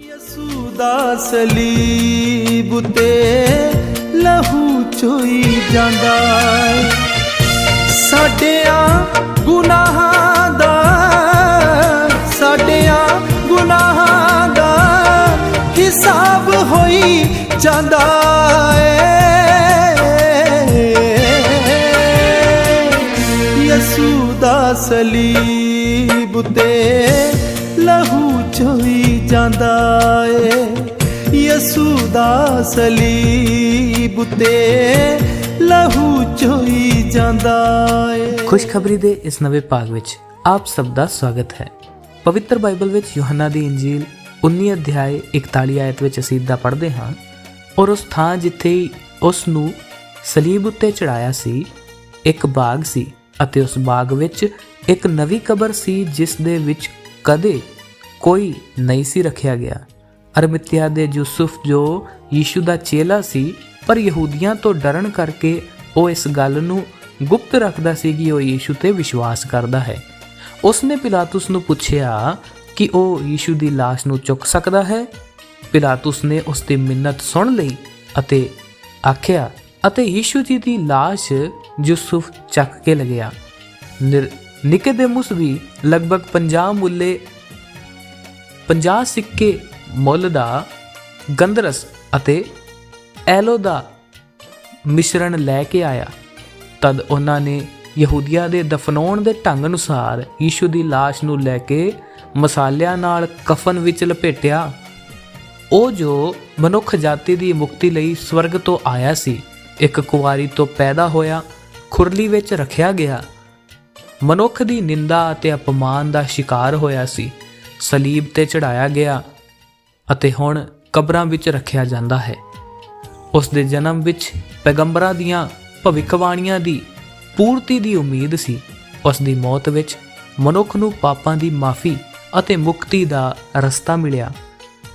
ਯਸੂ ਦਾ ਸਲੀਬ ਤੇ ਲਹੂ ਚੋਈ ਜਾਂਦਾ ਸਾਡਿਆਂ ਗੁਨਾਹਾਂ ਦਾ, ਸਾਡਿਆਂ ਗੁਨਾਹਾਂ ਦਾ ਹਿਸਾਬ ਹੋਈ ਜਾਂਦਾ ਏ। ਯਸੂ ਦਾ ਸਲੀਬ ਤੇ ਲਹੂ ਚੋਈ ਜਾਂਦਾ ਏ। ਯਸੂ ਦਾ ਸਲੀਬ ਤੇ ਲਹੂ ਚੋਈ ਜਾਂਦਾ ਏ। ਖੁਸ਼ਖਬਰੀ ਦੇ ਇਸ ਨਵੇਂ ਭਾਗ ਵਿੱਚ ਆਪ ਸਭ ਦਾ ਸਵਾਗਤ ਹੈ। ਪਵਿੱਤਰ ਬਾਈਬਲ ਵਿੱਚ ਯੋਹੰਨਾ ਦੀ ਇੰਜੀਲ 19 ਅਧਿਆਏ 41 ਆਇਤ ਵਿੱਚ ਅਸੀਂ ਦਾ ਪੜ੍ਹਦੇ ਹਾਂ, ਔਰ ਉਸ ਥਾਂ ਜਿੱਥੇ ਉਸ ਨੂੰ ਸਲੀਬ ਉੱਤੇ ਚੜਾਇਆ ਸੀ, ਇੱਕ ਬਾਗ ਸੀ ਅਤੇ ਉਸ ਬਾਗ ਵਿੱਚ ਇੱਕ ਨਵੀਂ ਕਬਰ ਸੀ ਜਿਸ ਦੇ ਵਿੱਚ ਕਦੇ ਕੋਈ ਨਹੀਂ ਸੀ ਰੱਖਿਆ ਗਿਆ। ਅਰਮਿਤਿਆ ਦੇ ਯੂਸੁਫ ਜੋ ਯੀਸ਼ੂ ਦਾ ਚੇਲਾ ਸੀ, ਪਰ ਯਹੂਦੀਆਂ ਤੋਂ ਡਰਨ ਕਰਕੇ ਉਹ ਇਸ ਗੱਲ ਨੂੰ ਗੁਪਤ ਰੱਖਦਾ ਸੀ ਕਿ ਉਹ ਯੀਸ਼ੂ ਤੇ ਵਿਸ਼ਵਾਸ ਕਰਦਾ ਹੈ। ਉਸਨੇ ਨੇ ਨੂੰ ਪੁੱਛਿਆ ਕਿ ਉਹ ਯੀਸ਼ੂ ਦੀ ਲਾਸ਼ ਨੂੰ ਚੁੱਕ ਸਕਦਾ ਹੈ? ਪਿਲਾਤੁਸ ਨੇ ਉਸ ਦੀ ਮਿੰਨਤ ਸੁਣ ਲਈ ਅਤੇ ਆਖਿਆ, ਅਤੇ ਯੀਸ਼ੂ ਜੀ ਦੀ ਲਾਸ਼ ਯੂਸੁਫ ਚੱਕ ਕੇ ਲਗਿਆ। ਨਿਕੇਦੇਮੁਸ ਵੀ ਲਗਭਗ 50 ਮੁੱਲੇ 50 ਸਿੱਕੇ ਮੁੱਲ ਦਾ ਗੰਧਰਸ ਅਤੇ ਐਲੋ ਦਾ ਮਿਸ਼ਰਣ ਲੈ ਕੇ ਆਇਆ। ਤਦ ਉਹਨਾਂ ਨੇ ਯਹੂਦੀਆ ਦੇ ਦਫਨਾਉਣ ਦੇ ਢੰਗ ਅਨੁਸਾਰ ਯੀਸ਼ੂ ਦੀ ਲਾਸ਼ ਨੂੰ ਲੈ ਕੇ ਮਸਾਲਿਆਂ ਨਾਲ ਕਫਨ ਵਿੱਚ ਲਪੇਟਿਆ। ਉਹ ਜੋ ਮਨੁੱਖ ਜਾਤੀ ਦੀ ਮੁਕਤੀ ਲਈ ਸਵਰਗ ਤੋਂ ਆਇਆ ਸੀ, ਇੱਕ ਕੁਵਾਰੀ ਤੋਂ ਪੈਦਾ ਹੋਇਆ, ਖੁਰਲੀ ਵਿੱਚ ਰੱਖਿਆ ਗਿਆ। ਮਨੁੱਖ ਦੀ ਨਿੰਦਾ ਅਤੇ ਅਪਮਾਨ ਦਾ ਸ਼ਿਕਾਰ ਹੋਇਆ ਸੀ। ਸਲੀਬ ਤੇ ਚੜਾਇਆ ਗਿਆ ਅਤੇ ਹੁਣ ਕਬਰਾਂ ਵਿੱਚ ਰੱਖਿਆ ਜਾਂਦਾ ਹੈ। ਉਸ ਦੇ ਜਨਮ ਵਿੱਚ ਪੈਗੰਬਰਾਂ ਦੀਆਂ ਭਵਿੱਖਬਾਣੀਆਂ ਦੀ ਪੂਰਤੀ ਦੀ ਉਮੀਦ ਸੀ। ਉਸ ਦੀ ਮੌਤ ਵਿੱਚ ਮਨੁੱਖ ਨੂੰ ਪਾਪਾਂ ਦੀ ਮਾਫੀ ਅਤੇ ਮੁਕਤੀ ਦਾ ਰਸਤਾ ਮਿਲਿਆ।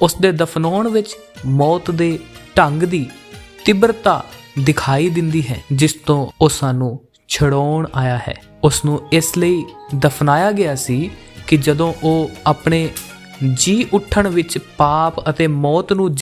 ਉਸ ਦੇ ਦਫਨਾਉਣ ਵਿੱਚ ਮੌਤ ਦੇ ਢੰਗ ਦੀ ਤੀਬਰਤਾ ਦਿਖਾਈ ਦਿੰਦੀ ਹੈ, ਜਿਸ ਤੋਂ ਉਹ ਸਾਨੂੰ ਛਡਾਉਣ ਆਇਆ ਹੈ। ਉਸ ਨੂੰ ਇਸ ਲਈ ਦਫਨਾਇਆ ਗਿਆ ਸੀ ਕਿ ਜਦੋਂ ਉਹ ਆਪਣੇ ਜੀ ਉੱਠਣ ਵਿੱਚ ਪਾਪ ਅਤੇ ਮੌਤ ਨੂੰ